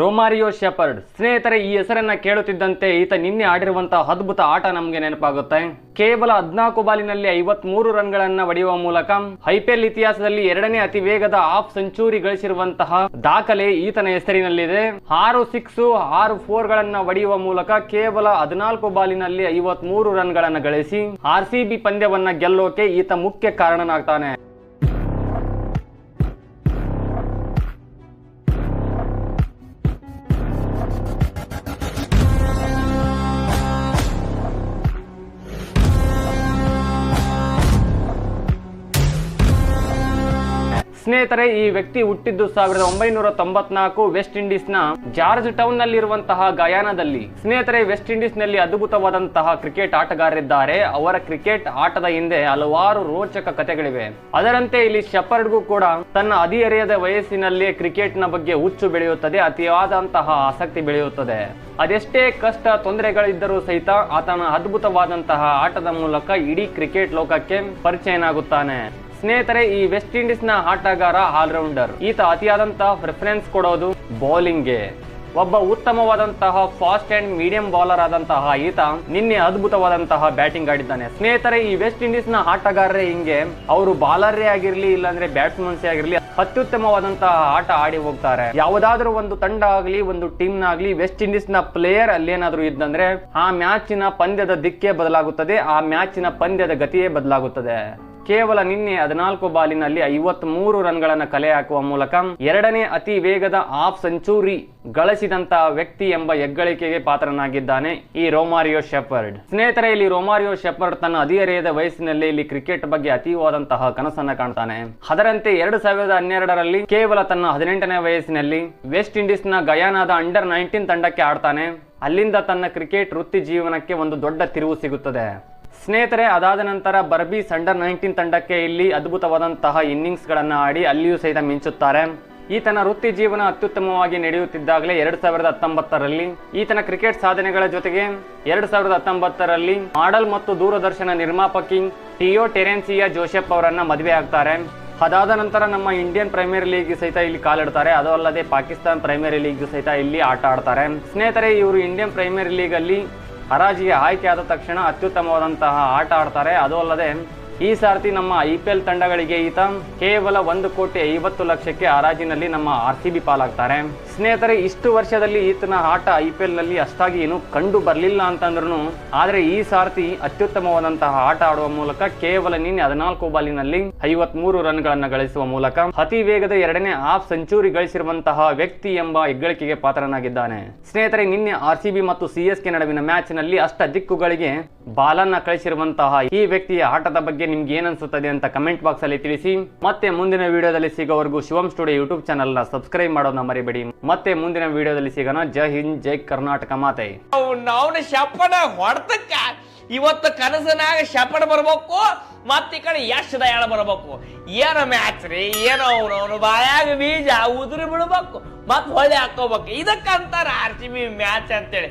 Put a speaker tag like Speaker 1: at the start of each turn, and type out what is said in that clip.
Speaker 1: ರೋಮಾರಿಯೋ shepherd. ಸ್ನೇಹಿತರೆ, ಈ ಹೆಸರನ್ನ ಕೇಳುತ್ತಿದ್ದಂತೆ ಈತ ನಿನ್ನೆ ಆಡಿರುವಂತಹ ಅದ್ಭುತ ಆಟ ನಮಗೆ ನೆನಪಾಗುತ್ತೆ. ಕೇವಲ ಹದ್ನಾಲ್ಕು ಬಾಲಿನಲ್ಲಿ ಐವತ್ ಮೂರು ರನ್ಗಳನ್ನ ಹೊಡೆಯುವ ಮೂಲಕ ಐಪಿಎಲ್ ಇತಿಹಾಸದಲ್ಲಿ ಎರಡನೇ ಅತಿ ವೇಗದ ಹಾಫ್ ಸೆಂಚುರಿ ಗಳಿಸಿರುವಂತಹ ದಾಖಲೆ ಈತನ ಹೆಸರಿನಲ್ಲಿದೆ. ಆರು ಸಿಕ್ಸ್ ಆರು ಫೋರ್ ಗಳನ್ನ ಹೊಡೆಯುವ ಮೂಲಕ ಕೇವಲ ಹದಿನಾಲ್ಕು ಬಾಲಿನಲ್ಲಿ ಐವತ್ ಮೂರು ರನ್ಗಳನ್ನ ಗಳಿಸಿ ಆರ್ ಸಿ ಬಿ ಪಂದ್ಯವನ್ನ ಗೆಲ್ಲೋಕೆ ಈತ ಮುಖ್ಯ ಕಾರಣನಾಗ್ತಾನೆ. ಸ್ನೇಹಿತರೆ, ಈ ವ್ಯಕ್ತಿ ಹುಟ್ಟಿದ್ದು ಸಾವಿರದ ಒಂಬೈನೂರ ತೊಂಬತ್ನಾಲ್ಕು ವೆಸ್ಟ್ ಇಂಡೀಸ್ನ ಜಾರ್ಜ್ ಟೌನ್ ನಲ್ಲಿರುವಂತಹ ಗಯಾನದಲ್ಲಿ. ಸ್ನೇಹಿತರೆ, ವೆಸ್ಟ್ ಇಂಡೀಸ್ನಲ್ಲಿ ಅದ್ಭುತವಾದಂತಹ ಕ್ರಿಕೆಟ್ ಆಟಗಾರರಿದ್ದಾರೆ. ಅವರ ಕ್ರಿಕೆಟ್ ಆಟದ ಹಿಂದೆ ಹಲವಾರು ರೋಚಕ ಕಥೆಗಳಿವೆ. ಅದರಂತೆ ಇಲ್ಲಿ ಶೆಪರ್ಡ್ಗೂ ಕೂಡ ತನ್ನ ಹದಿಹರೆಯದ ವಯಸ್ಸಿನಲ್ಲಿ ಕ್ರಿಕೆಟ್ನ ಬಗ್ಗೆ ಹುಚ್ಚು ಬೆಳೆಯುತ್ತದೆ, ಅತಿಯಾದಂತಹ ಆಸಕ್ತಿ ಬೆಳೆಯುತ್ತದೆ. ಅದೆಷ್ಟೇ ಕಷ್ಟ ತೊಂದರೆಗಳಿದ್ದರೂ ಸಹಿತ ಆತನ ಅದ್ಭುತವಾದಂತಹ ಆಟದ ಮೂಲಕ ಇಡೀ ಕ್ರಿಕೆಟ್ ಲೋಕಕ್ಕೆ ಪರಿಚಯನಾಗುತ್ತಾನೆ. ಸ್ನೇಹಿತರೆ, ಈ ವೆಸ್ಟ್ ಇಂಡೀಸ್ನ ಆಟಗಾರ ಆಲ್ರೌಂಡರ್ ಈತ ಅತಿಯಾದಂತಹ ಪ್ರಿಫರೆನ್ಸ್ ಕೊಡೋದು ಬೌಲಿಂಗ್ಗೆ ಒಬ್ಬ ಉತ್ತಮವಾದಂತಹ ಫಾಸ್ಟ್ ಅಂಡ್ ಮೀಡಿಯಂ ಬೌಲರ್ ಆದಂತಹ ಈತ ನಿನ್ನೆ ಅದ್ಭುತವಾದಂತಹ ಬ್ಯಾಟಿಂಗ್ ಆಡಿದ್ದಾನೆ. ಸ್ನೇಹಿತರೆ, ಈ ವೆಸ್ಟ್ ಇಂಡೀಸ್ನ ಆಟಗಾರರೇ ಹಿಂಗೆ. ಅವರು ಬಾಲರೇ ಆಗಿರ್ಲಿ, ಇಲ್ಲಾಂದ್ರೆ ಬ್ಯಾಟ್ಸ್ಮನ್ಸೇ ಆಗಿರ್ಲಿ, ಅತ್ಯುತ್ತಮವಾದಂತಹ ಆಟ ಆಡಿ ಹೋಗ್ತಾರೆ. ಯಾವುದಾದ್ರೂ ಒಂದು ತಂಡ ಆಗ್ಲಿ ಒಂದು ಟೀಮ್ ನಾಗ್ಲಿ ವೆಸ್ಟ್ ಇಂಡೀಸ್ನ ಪ್ಲೇಯರ್ ಅಲ್ಲೇನಾದ್ರೂ ಇದ್ದಂದ್ರೆ ಆ ಮ್ಯಾಚಿನ ಪಂದ್ಯದ ದಿಕ್ಕೇ ಬದಲಾಗುತ್ತದೆ, ಆ ಮ್ಯಾಚಿನ ಪಂದ್ಯದ ಗತಿಯೇ ಬದಲಾಗುತ್ತದೆ. ಕೇವಲ ನಿನ್ನೆ ಹದಿನಾಲ್ಕು ಬಾಲಿನಲ್ಲಿ ಐವತ್ ಮೂರು ರನ್ಗಳನ್ನು ಕಲೆ ಹಾಕುವ ಮೂಲಕ ಎರಡನೇ ಅತಿ ವೇಗದ ಹಾಫ್ ಸೆಂಚುರಿ ಗಳಿಸಿದಂತಹ ವ್ಯಕ್ತಿ ಎಂಬ ಹೆಗ್ಗಳಿಕೆಗೆ ಪಾತ್ರನಾಗಿದ್ದಾನೆ ಈ ರೋಮಾರಿಯೋ ಶೆಫರ್ಡ್. ಸ್ನೇಹಿತರೆ ಇಲ್ಲಿ ರೋಮಾರಿಯೋ ಶೆಫರ್ಡ್ ತನ್ನ ಹದಿಹರೆಯದ ವಯಸ್ಸಿನಲ್ಲಿ ಇಲ್ಲಿ ಕ್ರಿಕೆಟ್ ಬಗ್ಗೆ ಅತೀವಾದಂತಹ ಕನಸನ್ನ ಕಾಣ್ತಾನೆ. ಅದರಂತೆ ಎರಡು ಸಾವಿರದ ಹನ್ನೆರಡರಲ್ಲಿ ಕೇವಲ ತನ್ನ ಹದಿನೆಂಟನೇ ವಯಸ್ಸಿನಲ್ಲಿ ವೆಸ್ಟ್ ಇಂಡೀಸ್ನ ಗಯಾನಾದ ಅಂಡರ್ ನೈನ್ಟೀನ್ ತಂಡಕ್ಕೆ ಆಡ್ತಾನೆ. ಅಲ್ಲಿಂದ ತನ್ನ ಕ್ರಿಕೆಟ್ ವೃತ್ತಿ ಜೀವನಕ್ಕೆ ಒಂದು ದೊಡ್ಡ ತಿರುವು ಸಿಗುತ್ತದೆ. ಸ್ನೇಹಿತರೆ, ಅದಾದ ನಂತರ ಬರ್ಬೀಸ್ ಅಂಡರ್ ನೈನ್ಟೀನ್ ತಂಡಕ್ಕೆ ಇಲ್ಲಿ ಅದ್ಭುತವಾದಂತಹ ಇನ್ನಿಂಗ್ಸ್ ಗಳನ್ನ ಆಡಿ ಅಲ್ಲಿಯೂ ಸಹಿತ ಮಿಂಚುತ್ತಾರೆ. ಈತನ ವೃತ್ತಿ ಜೀವನ ಅತ್ಯುತ್ತಮವಾಗಿ ನಡೆಯುತ್ತಿದ್ದಾಗಲೇ ಎರಡ್ ಸಾವಿರದ ಹತ್ತೊಂಬತ್ತರಲ್ಲಿ. ಈತನ ಕ್ರಿಕೆಟ್ ಸಾಧನೆಗಳ ಜೊತೆಗೆ ಎರಡ್ ಸಾವಿರದ ಹತ್ತೊಂಬತ್ತರಲ್ಲಿ ಮಾಡಲ್ ಮತ್ತು ದೂರದರ್ಶನ ನಿರ್ಮಾಪಕಿ ಟಿಯೋ ಟೆರೆನ್ಸಿಯಾ ಜೋಸೆಫ್ ಅವರನ್ನ ಮದುವೆ ಆಗ್ತಾರೆ. ಅದಾದ ನಂತರ ನಮ್ಮ ಇಂಡಿಯನ್ ಪ್ರೀಮಿಯರ್ ಲೀಗ್ ಸಹಿತ ಇಲ್ಲಿ ಕಾಲಿಡ್ತಾರೆ. ಅದು ಅಲ್ಲದೆ ಪಾಕಿಸ್ತಾನ್ ಪ್ರೀಮಿಯರ್ ಲೀಗ್ ಸಹಿತ ಇಲ್ಲಿ ಆಟ ಆಡ್ತಾರೆ. ಸ್ನೇಹಿತರೆ, ಇವರು ಇಂಡಿಯನ್ ಪ್ರೀಮಿಯರ್ ಲೀಗ್ ಅಲ್ಲಿ ಹರಾಜಿಗೆ ಆಯ್ಕೆ ಆದ ತಕ್ಷಣ ಅತ್ಯುತ್ತಮವಾದಂತಹ ಆಟ ಆಡ್ತಾರೆ. ಅದು ಅಲ್ಲದೆ, ಈ ಸಾರ್ತಿ ನಮ್ಮ ಐ ಪಿ ಎಲ್ ತಂಡಗಳಿಗೆ ಈತ ಕೇವಲ ಒಂದು ಕೋಟಿ ಐವತ್ತು ಲಕ್ಷಕ್ಕೆ ಹರಾಜಿನಲ್ಲಿ ನಮ್ಮ ಆರ್ ಸಿ ಬಿ ಪಾಲಾಗ್ತಾರೆ. ಸ್ನೇಹಿತರೆ, ಇಷ್ಟು ವರ್ಷದಲ್ಲಿ ಈತನ ಆಟ ಐ ಪಿ ಎಲ್ನಲ್ಲಿ ಅಷ್ಟಾಗಿ ಏನು ಕಂಡು ಬರಲಿಲ್ಲ ಅಂತಂದ್ರೂ ಆದ್ರೆ ಈ ಸಾರ್ತಿ ಅತ್ಯುತ್ತಮವಾದಂತಹ ಆಟ ಆಡುವ ಮೂಲಕ ಕೇವಲ ನಿನ್ನೆ ಹದಿನಾಲ್ಕು ಬಾಲಿನಲ್ಲಿ ಐವತ್ ಮೂರು ರನ್ಗಳನ್ನ ಗಳಿಸುವ ಮೂಲಕ ಅತಿ ವೇಗದ ಎರಡನೇ ಹಾಫ್ ಸೆಂಚುರಿ ಗಳಿಸಿರುವಂತಹ ವ್ಯಕ್ತಿ ಎಂಬ ಹೆಗ್ಗಳಿಕೆಗೆ ಪಾತ್ರನಾಗಿದ್ದಾನೆ. ಸ್ನೇಹಿತರೆ, ನಿನ್ನೆ ಆರ್ ಸಿ ಬಿ ಮತ್ತು ಸಿ ಎಸ್ ಕೆ ನಡುವಿನ ಮ್ಯಾಚ್ನಲ್ಲಿ ಅಷ್ಟ ದಿಕ್ಕುಗಳಿಗೆ ಬಾಲನ್ನ ಕಳಿಸಿರುವಂತಹ ಈ ವ್ಯಕ್ತಿಯ ಆಟದ ಬಗ್ಗೆ ನಿಮ್ಗೆ ಏನನ್ಸುತ್ತದೆ ಅಂತ ಕಮೆಂಟ್ ಬಾಕ್ಸ್ ಅಲ್ಲಿ ತಿಳಿಸಿ. ಮತ್ತೆ ಮುಂದಿನ ವಿಡಿಯೋದಲ್ಲಿ ಸಿಗೋವರೆಗೂ ಶಿವಂ ಸ್ಟುಡಿಯೋ ಯೂಟ್ಯೂಬ್ ಚಾನಲ್ನ ಸಬ್ಸ್ಕ್ರೈಬ್ ಮಾಡೋದನ್ನ ಮರಿಬೇಡಿ. ಮತ್ತೆ ಮುಂದಿನ ವಿಡಿಯೋದಲ್ಲಿ ಸಿಗೋಣ. ಜೈ ಹಿಂದ್, ಜೈ ಕರ್ನಾಟಕ ಮಾತೆ.
Speaker 2: ಅವನ ಶಪಣ ಹೊಡೆದಕ್ಕ ಇವತ್ತು ಕನಸನಾಗ ಶಪಣ ಬರ್ಬೇಕು, ಮತ್ತ ಈ ಕಡೆ ಎಷ್ಟು ದಯಾಳ ಬರ್ಬೇಕು. ಏನ ಮ್ಯಾಚ್ ರೀ, ಏನೋ ಅವನು ಬಾಯಾಗ ಬೀಜ ಉದುರಿ ಬಿಡ್ಬೇಕು ಮತ್ತೆ ಹೊಳೆ ಹಾಕೋಬೇಕು ಇದಕ್ಕಂತಾರ ಆರ್ ಸಿ ಬಿ ಮ್ಯಾಚ್ ಅಂತೇಳಿ.